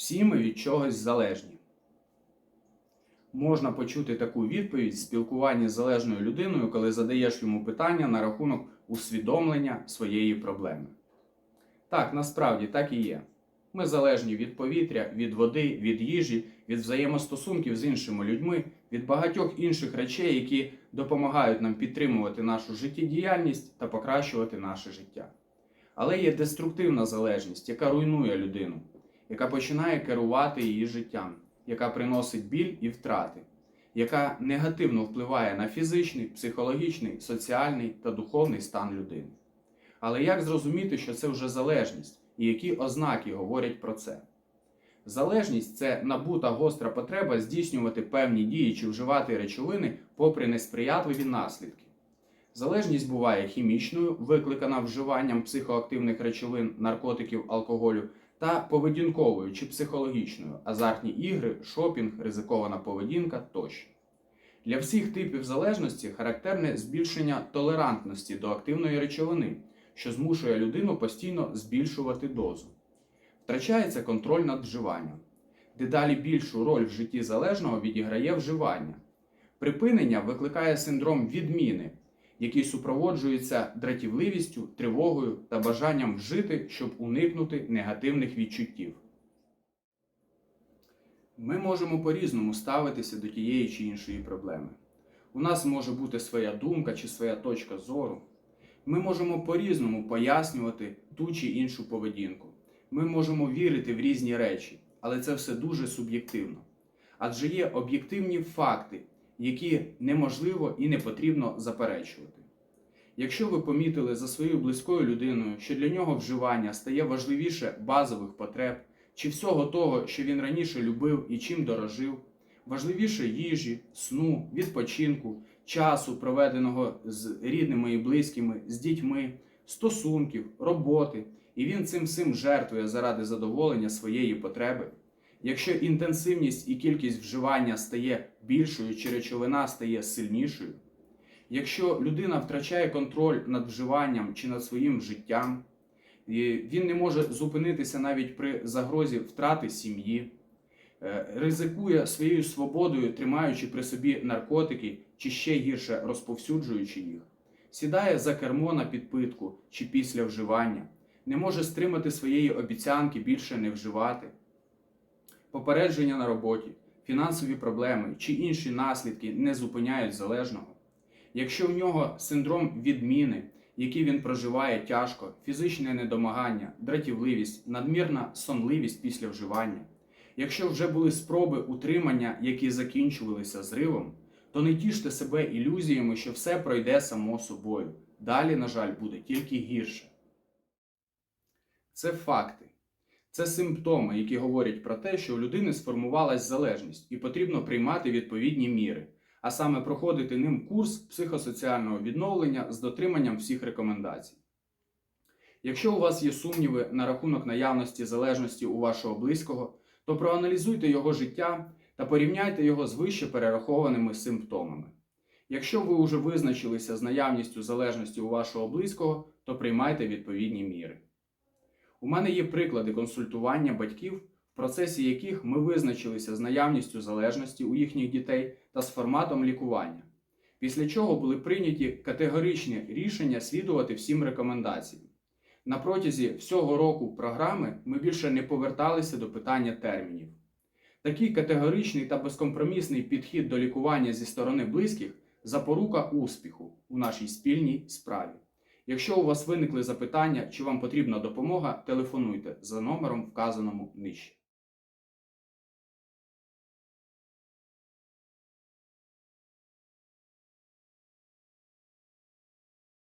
Всі ми від чогось залежні. Можна почути таку відповідь в спілкуванні з залежною людиною, коли задаєш йому питання на рахунок усвідомлення своєї проблеми. Так, насправді так і є. Ми залежні від повітря, від води, від їжі, від взаємостосунків з іншими людьми, від багатьох інших речей, які допомагають нам підтримувати нашу життєдіяльність та покращувати наше життя. Але є деструктивна залежність, яка руйнує людину, яка починає керувати її життям, яка приносить біль і втрати, яка негативно впливає на фізичний, психологічний, соціальний та духовний стан людини. Але як зрозуміти, що це вже залежність, і які ознаки говорять про це? Залежність це набута гостра потреба здійснювати певні дії чи вживати речовини попри несприятливі наслідки. Залежність буває хімічною, викликана вживанням психоактивних речовин, наркотиків, алкоголю, та поведінковою чи психологічною азартні ігри, шопінг, ризикована поведінка тощо. Для всіх типів залежності характерне збільшення толерантності до активної речовини, що змушує людину постійно збільшувати дозу. Втрачається контроль над вживанням. Дедалі більшу роль в житті залежного відіграє вживання. Припинення викликає синдром відміни, який супроводжується дратівливістю, тривогою та бажанням вжити, щоб уникнути негативних відчуттів. Ми можемо по-різному ставитися до тієї чи іншої проблеми. У нас може бути своя думка чи своя точка зору. Ми можемо по-різному пояснювати ту чи іншу поведінку. Ми можемо вірити в різні речі, але це все дуже суб'єктивно. Адже є об'єктивні факти, які неможливо і не потрібно заперечувати. Якщо ви помітили за своєю близькою людиною, що для нього вживання стає важливіше базових потреб чи всього того, що він раніше любив і чим дорожив, важливіше їжі, сну, відпочинку, часу, проведеного з рідними і близькими, з дітьми, стосунків, роботи, і він цим всім жертвує заради задоволення своєї потреби. Якщо інтенсивність і кількість вживання стає більшою чи речовина стає сильнішою, якщо людина втрачає контроль над вживанням чи над своїм життям, він не може зупинитися навіть при загрозі втрати сім'ї, е, ризикує своєю свободою, тримаючи при собі наркотики чи ще гірше розповсюджуючи їх, сідає за кермо на підпитку чи після вживання, не може стримати своєї обіцянки більше не вживати попередження на роботі, фінансові проблеми чи інші наслідки не зупиняють залежного. Якщо в нього синдром відміни, який він проживає тяжко, фізичне недомагання, дратівливість, надмірна сонливість після вживання, якщо вже були спроби утримання, які закінчувалися зривом, то не тіште себе ілюзіями, що все пройде само собою. Далі, на жаль, буде тільки гірше. Це факти. Це симптоми, які говорять про те, що у людини сформувалась залежність і потрібно приймати відповідні міри, а саме проходити ним курс психосоціального відновлення з дотриманням всіх рекомендацій. Якщо у вас є сумніви на рахунок наявності залежності у вашого близького, то проаналізуйте його життя та порівняйте його з вище перерахованими симптомами. Якщо ви вже визначилися з наявністю залежності у вашого близького, то приймайте відповідні міри. У мене є приклади консультування батьків, в процесі яких ми визначилися з наявністю залежності у їхніх дітей та з форматом лікування, після чого були прийняті категоричні рішення слідувати всім рекомендаціям. На протязі всього року програми ми більше не поверталися до питання термінів. Такий категоричний та безкомпромісний підхід до лікування зі сторони близьких запорука успіху у нашій спільній справі. Якщо у вас виникли запитання чи вам потрібна допомога, телефонуйте за номером, вказаному нижче.